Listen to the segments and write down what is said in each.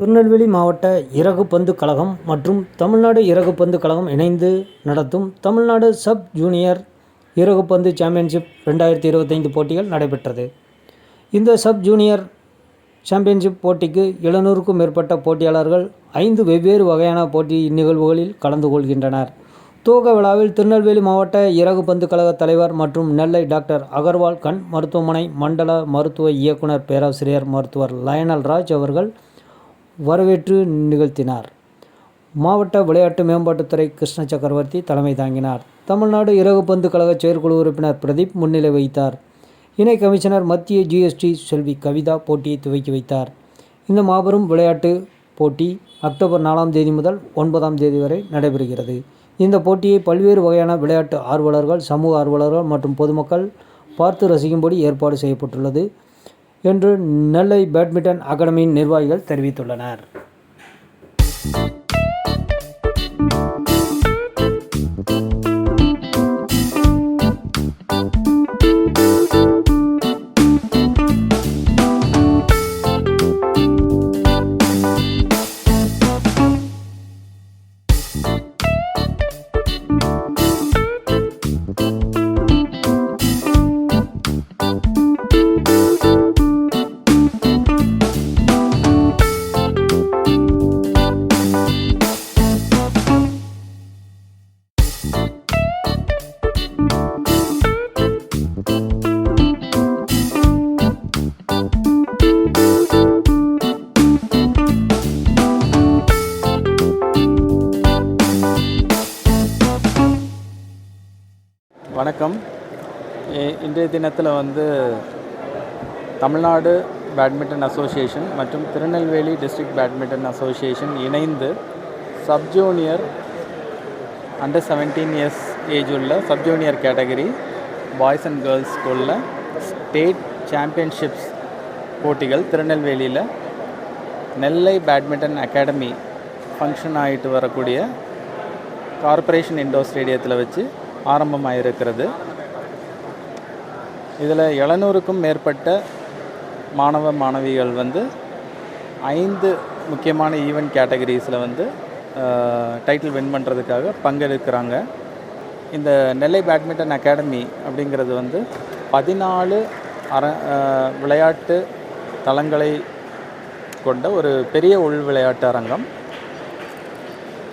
திருநெல்வேலி மாவட்ட இறகு பந்து கழகம் மற்றும் தமிழ்நாடு இறகு பந்து கழகம் இணைந்து நடத்தும் தமிழ்நாடு சப் ஜூனியர் இறகு பந்து சாம்பியன்ஷிப் ரெண்டாயிரத்தி இருபத்தைந்து போட்டிகள் நடைபெற்றது. இந்த சப் ஜூனியர் சாம்பியன்ஷிப் போட்டிக்கு எழுநூறுக்கும் மேற்பட்ட போட்டியாளர்கள் ஐந்து வெவ்வேறு வகையான போட்டி நிகழ்வுகளில் கலந்து கொள்கின்றனர். துவக்க விழாவில் திருநெல்வேலி மாவட்ட இறகு பந்து கழக தலைவர் மற்றும் நெல்லை டாக்டர் அகர்வால் கண் மருத்துவமனை மண்டல மருத்துவ இயக்குனர் பேராசிரியர் மருத்துவர் லயனல் ராஜ் அவர்கள் வரவேற்று நிகழ்த்தினார். மாவட்ட விளையாட்டு மேம்பாட்டுத்துறை கிருஷ்ண சக்கரவர்த்தி தலைமை தாங்கினார். தமிழ்நாடு இறகு பந்து கழக செயற்குழு உறுப்பினர் பிரதீப் முன்னிலை வைத்தார் இணை கமிஷனர் மத்திய ஜிஎஸ்டி செல்வி கவிதா போட்டியை துவக்கி வைத்தார். இந்த மாபெரும் விளையாட்டு போட்டி அக்டோபர் நாலாம் தேதி முதல் ஒன்பதாம் தேதி வரை நடைபெறுகிறது. இந்த போட்டியை பல்வேறு வகையான விளையாட்டு ஆர்வலர்கள் சமூக ஆர்வலர்கள் மற்றும் பொதுமக்கள் பார்த்து ரசிக்கும்படி ஏற்பாடு செய்யப்பட்டுள்ளது. என்று நெல்லை பேட்மிண்டன் அகாடமியின் நிர்வாகிகள் தெரிவித்துள்ளனர். வணக்கம். இன்றைய தினத்தில் வந்து தமிழ்நாடு பேட்மிண்டன் அசோசியேஷன் மற்றும் திருநெல்வேலி டிஸ்ட்ரிக்ட் பேட்மிண்டன் அசோசியேஷன் இணைந்து sub junior under seventeen years age உள்ள sub junior category boys and girls ஸ்கூலில் ஸ்டேட் சாம்பியன்ஷிப்ஸ் போட்டிகள் திருநெல்வேலியில் நெல்லை பேட்மிண்டன் அகாடமி ஃபங்க்ஷன் ஆகிட்டு வரக்கூடிய கார்ப்பரேஷன் இண்டோர் ஸ்டேடியத்தில் வச்சு ஆரம்பமாயிருக்கிறது. இதில் எழுநூறுக்கும் மேற்பட்ட மாணவ மாணவிகள் வந்து ஐந்து முக்கியமான ஈவெண்ட் கேட்டகரிஸில் வந்து டைட்டில் வின் பண்ணுறதுக்காக பங்கெடுக்கிறாங்க. இந்த நெல்லை பேட்மிண்டன் அகாடமி அப்படிங்கிறது வந்து பதினாலு அர விளையாட்டு தளங்களை கொண்ட ஒரு பெரிய உள் விளையாட்டு அரங்கம்.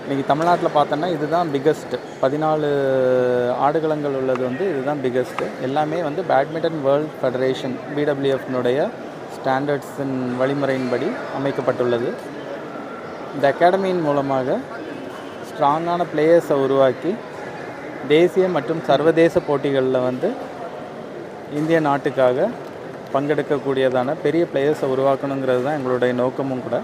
இன்றைக்கி தமிழ்நாட்டில் பார்த்தோன்னா இதுதான் பிக்கஸ்ட் பதினாலு ஆடுகளங்கள் உள்ளது வந்து இதுதான் பிக்கஸ்ட்டு எல்லாமே வந்து பேட்மிண்டன் வேர்ல்ட் ஃபெடரேஷன் பிடபிள்யூஎஃப்னுடைய ஸ்டாண்டர்ட்ஸின் வழிமுறையின்படி அமைக்கப்பட்டுள்ளது. இந்த அகாடமியின் மூலமாக ஸ்ட்ராங்கான பிளேயர்ஸை உருவாக்கி தேசிய மற்றும் சர்வதேச போட்டிகளில் வந்து இந்திய நாட்டுக்காக பங்கெடுக்கக்கூடியதான பெரிய பிளேயர்ஸை உருவாக்கணுங்கிறது தான் எங்களுடைய நோக்கமும் கூட.